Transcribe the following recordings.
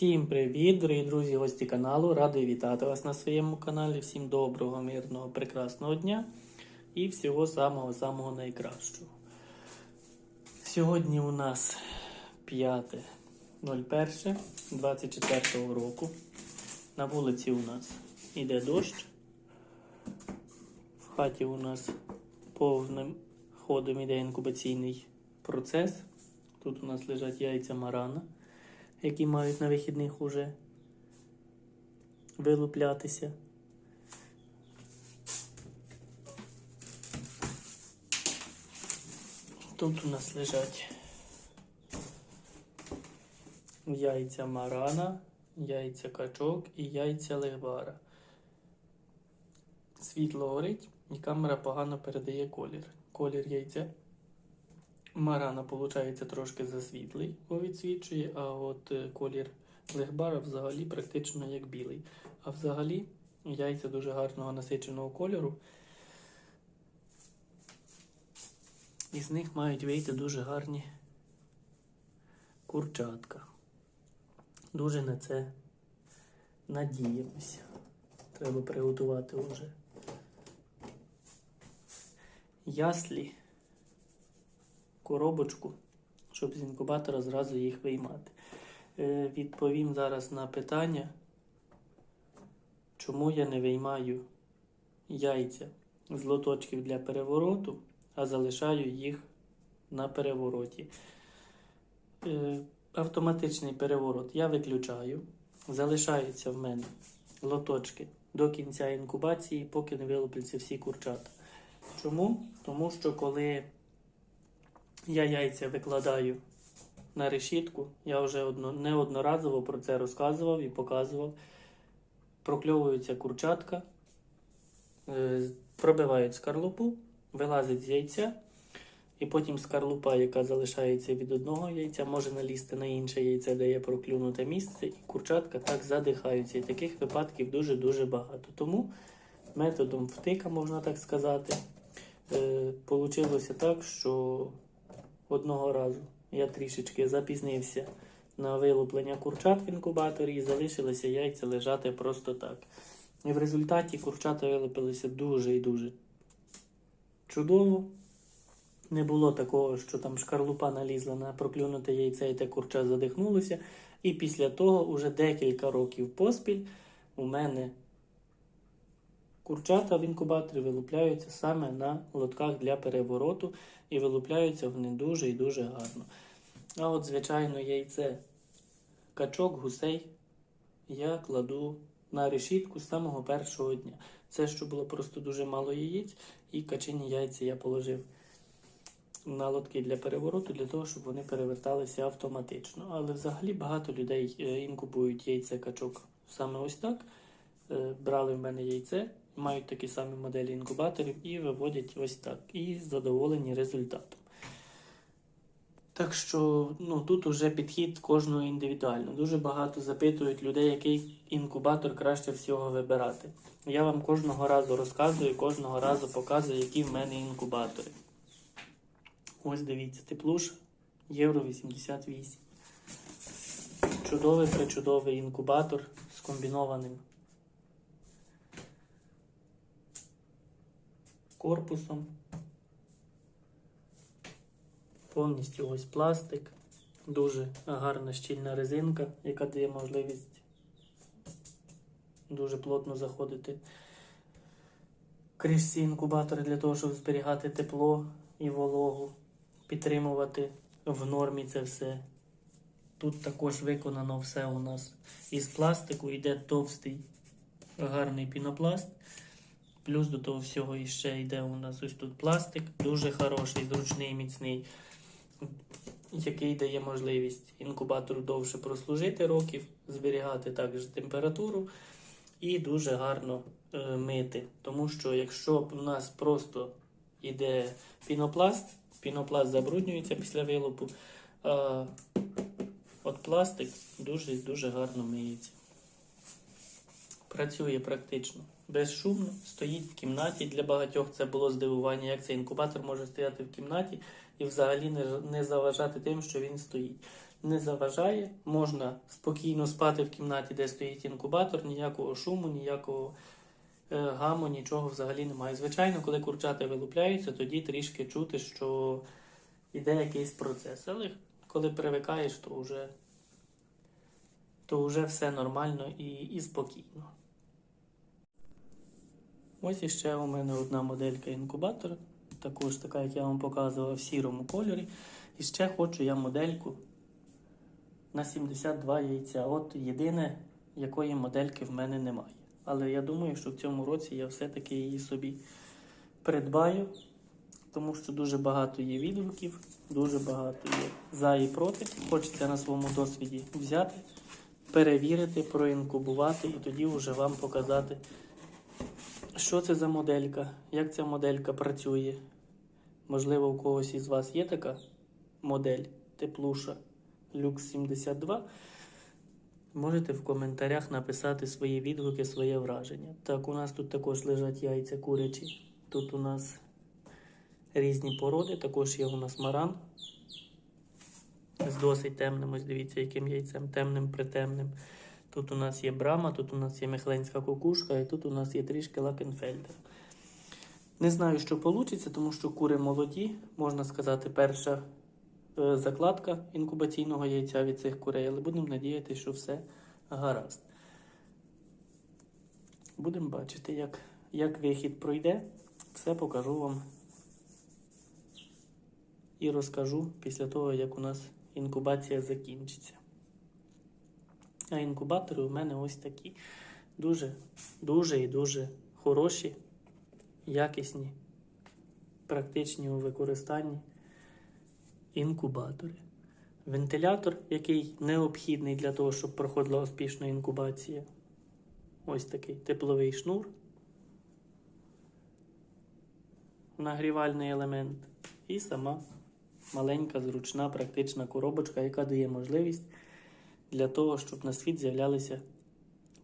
Всім привіт, дорогі друзі, гості каналу. Радий вітати вас на своєму каналі. Всім доброго, мирного, прекрасного дня і всього самого-самого найкращого. Сьогодні у нас 5.01.24 року. На вулиці у нас іде дощ. В хаті у нас повним ходом іде інкубаційний процес. Тут у нас лежать яйця марана які мають на вихідних уже вилуплятися. Тут у нас лежать яйця марана, яйця качок і яйця легвара. Світло горить і камера погано передає колір. Колір яйця Марана, виходить, трошки засвітлий, бо відсвічує, а от е, колір легбара взагалі практично як білий. А взагалі яйця дуже гарного насиченого кольору. І з них мають вийти дуже гарні курчатка. Дуже на це надіємося. Треба приготувати вже яслі коробочку, щоб з інкубатора зразу їх виймати. Е, Відповім зараз на питання, чому я не виймаю яйця з лоточків для перевороту, а залишаю їх на перевороті. Е, Автоматичний переворот я виключаю. Залишаються в мене лоточки до кінця інкубації, поки не вилупляться всі курчата. Чому? Тому що коли я яйця викладаю на решітку. Я вже одно, неодноразово про це розказував і показував. Прокльовується курчатка, е, пробивають скарлупу, вилазить з яйця, і потім скарлупа, яка залишається від одного яйця, може налізти на інше яйце, де є проклюнуте місце, і курчатка так задихаються. І таких випадків дуже-дуже багато. Тому методом втика, можна так сказати, е, получилося так, що одного разу я трішечки запізнився на вилуплення курчат в інкубаторі і залишилися яйця лежати просто так. І в результаті курчата вилупилися дуже і дуже чудово. Не було такого, що там шкарлупа налізла на проклюнуте яйце і те курча задихнулося. І після того, уже декілька років поспіль, у мене Курчата в інкубаторі вилупляються саме на лотках для перевороту і вилупляються вони дуже і дуже гарно. А от, звичайно, яйце качок, гусей я кладу на решітку з самого першого дня. Це, що було просто дуже мало яєць, і качині яйця я положив на лотки для перевороту, для того, щоб вони переверталися автоматично. Але взагалі багато людей е, інкубують яйце качок саме ось так. Е, брали в мене яйце мають такі самі моделі інкубаторів і виводять ось так. І задоволені результатом. Так що ну, тут вже підхід кожного індивідуально. Дуже багато запитують людей, який інкубатор краще всього вибирати. Я вам кожного разу розказую, кожного разу показую, які в мене інкубатори. Ось дивіться, теплуш Євро 88. Чудовий причудовий інкубатор з комбінованим корпусом. Повністю ось пластик, дуже гарна щільна резинка, яка дає можливість дуже плотно заходити кришці інкубатори для того, щоб зберігати тепло і вологу, підтримувати в нормі це все. Тут також виконано все у нас із пластику, йде товстий гарний пінопласт. Плюс до того всього іще йде у нас ось тут пластик, дуже хороший, зручний, міцний, який дає можливість інкубатору довше прослужити років, зберігати також температуру і дуже гарно е, мити. Тому що якщо у нас просто йде пінопласт, пінопласт забруднюється після вилупу, а от пластик дуже-дуже гарно миється. Працює практично безшумно, стоїть в кімнаті. Для багатьох це було здивування, як цей інкубатор може стояти в кімнаті і взагалі не, не заважати тим, що він стоїть. не заважає. Можна спокійно спати в кімнаті, де стоїть інкубатор, ніякого шуму, ніякого е, гаму, нічого взагалі немає. Звичайно, коли курчата вилупляються, тоді трішки чути, що йде якийсь процес. Але коли привикаєш, то вже, то вже все нормально і, і спокійно. Ось іще у мене одна моделька інкубатора, також така, як я вам показував, в сірому кольорі. І ще хочу я модельку на 72 яйця. От єдине, якої модельки в мене немає. Але я думаю, що в цьому році я все-таки її собі придбаю, тому що дуже багато є відгуків, дуже багато є за і проти. Хочеться на своєму досвіді взяти, перевірити, проінкубувати і тоді вже вам показати, що це за моделька, як ця моделька працює. Можливо, у когось із вас є така модель теплуша Lux 72. Можете в коментарях написати свої відгуки, своє враження. Так, у нас тут також лежать яйця курячі. Тут у нас різні породи, також є у нас маран з досить темним. Ось дивіться, яким яйцем темним притемним. Тут у нас є брама, тут у нас є мехленська кукушка, і тут у нас є трішки лакенфельдер. Не знаю, що вийде, тому що кури молоді, можна сказати, перша е, закладка інкубаційного яйця від цих курей, але будемо надіятися, що все гаразд. Будемо бачити, як, як вихід пройде. Все покажу вам і розкажу після того, як у нас інкубація закінчиться. А інкубатори у мене ось такі. Дуже, дуже і дуже хороші, якісні, практичні у використанні інкубатори. Вентилятор, який необхідний для того, щоб проходила успішна інкубація. Ось такий тепловий шнур. Нагрівальний елемент. І сама маленька, зручна, практична коробочка, яка дає можливість для того, щоб на світ з'являлися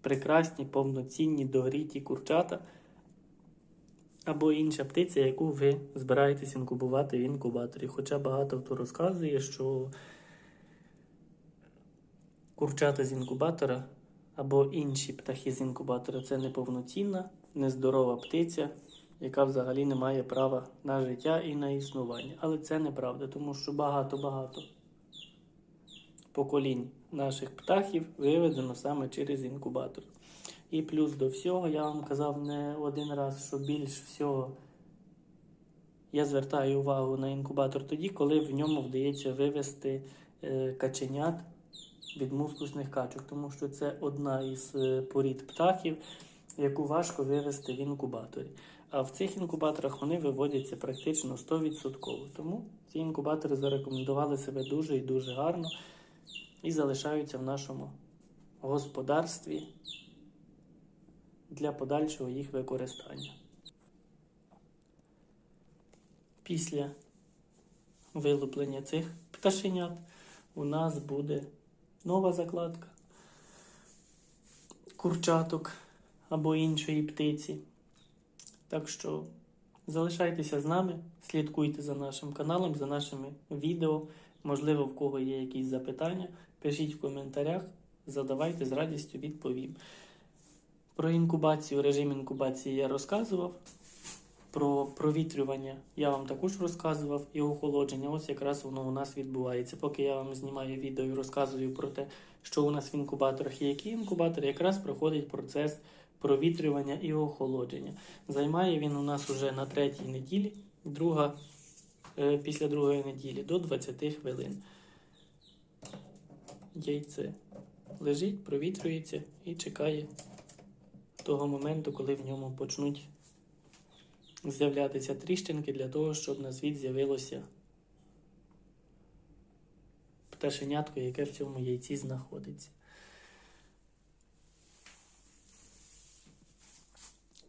прекрасні, повноцінні, догріті курчата або інша птиця, яку ви збираєтесь інкубувати в інкубаторі. Хоча багато хто розказує, що курчата з інкубатора або інші птахи з інкубатора це неповноцінна, нездорова птиця, яка взагалі не має права на життя і на існування. Але це неправда, тому що багато-багато поколінь наших птахів виведено саме через інкубатор. І плюс до всього, я вам казав не один раз, що більш всього я звертаю увагу на інкубатор тоді, коли в ньому вдається вивести е, каченят від мускусних качок, тому що це одна із е, порід птахів, яку важко вивести в інкубаторі. А в цих інкубаторах вони виводяться практично 100%. Тому ці інкубатори зарекомендували себе дуже і дуже гарно і залишаються в нашому господарстві для подальшого їх використання. Після вилуплення цих пташенят у нас буде нова закладка курчаток або іншої птиці. Так що залишайтеся з нами, слідкуйте за нашим каналом, за нашими відео. Можливо, в кого є якісь запитання, пишіть в коментарях, задавайте з радістю відповім. Про інкубацію, режим інкубації я розказував. Про провітрювання я вам також розказував і охолодження. Ось якраз воно у нас відбувається. Поки я вам знімаю відео і розказую про те, що у нас в інкубаторах є які інкубатори, якраз проходить процес провітрювання і охолодження. Займає він у нас уже на третій неділі, друга, після другої неділі до 20 хвилин. Яйце лежить, провітрюється і чекає того моменту, коли в ньому почнуть з'являтися тріщинки для того, щоб на світ з'явилося пташенятко, яке в цьому яйці знаходиться.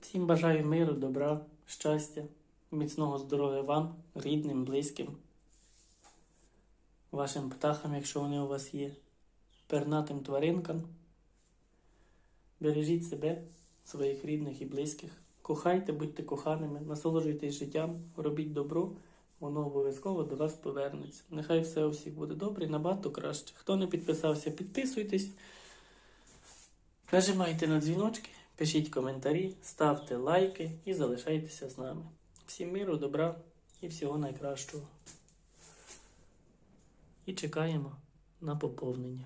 Всім бажаю миру, добра, щастя, Міцного здоров'я вам, рідним, близьким, вашим птахам, якщо вони у вас є, пернатим тваринкам. Бережіть себе, своїх рідних і близьких. Кохайте, будьте коханими, насолоджуйтесь життям, робіть добро, воно обов'язково до вас повернеться. Нехай все у всіх буде добре набагато краще. Хто не підписався, підписуйтесь. Нажимайте на дзвіночки, пишіть коментарі, ставте лайки і залишайтеся з нами. Всім миру, добра і всього найкращого. І чекаємо на поповнення.